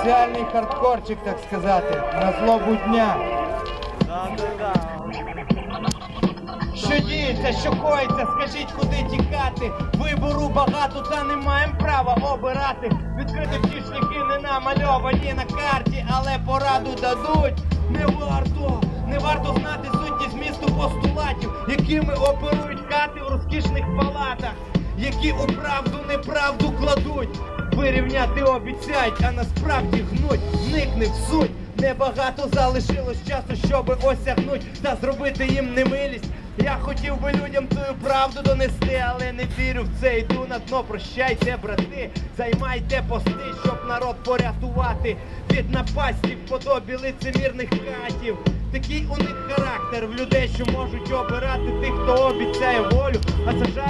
Соціальний хардкорчик, так сказати, на злобу дня. Що діється, що коїться, скажіть, куди тікати. Вибору багато, та не маємо права обирати. Відкрити всі шляхи не намальовані на карті, але пораду дадуть. Не варто, не варто знати сутність змісту постулатів, якими оперують хати у розкішних палатах, які у правду неправду кладуть. Вирівняти обіцяють, а насправді гнуть, вникни в суть. Небагато залишилось часу, щоби осягнуть та зробити їм немилість. Я хотів би людям твою правду донести, але не вірю в це. Йду на дно, прощайте, брати. Займайте пости, щоб народ порятувати від напасті в подобі лицемірних катів. Такий у них характер в людей, що можуть обирати тих, хто обіцяє волю, а сажає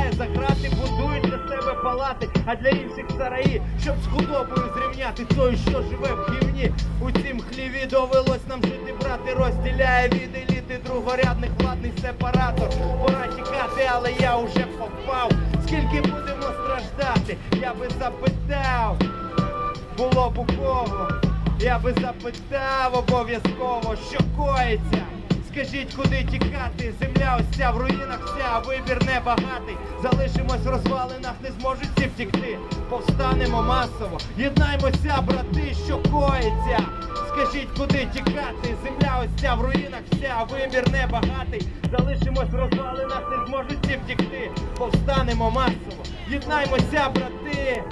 палати, а для інших сараї, щоб з худобою зрівняти тою, що живе в гівні. У цім хліві довелось нам жити, брати, розділяє від еліти другорядних владний сепаратор. Пора тікати, але я уже попав. Скільки будемо страждати? Я би запитав було б у кого. Я би запитав обов'язково, що коїться. Скажіть, куди тікати? Земля ось ця в руїнах вся, вибір небагатий. Залишимось в розвалинах, не зможуть всі втікти. Повстанемо масово, єднаймося, брати, що коїться. Скажіть, куди тікати? Земля ось ця в руїнах вся, вибір небагатий. Залишимось в розвалинах, не зможуть всі втікти. Повстанемо масово, єднаймося, брати.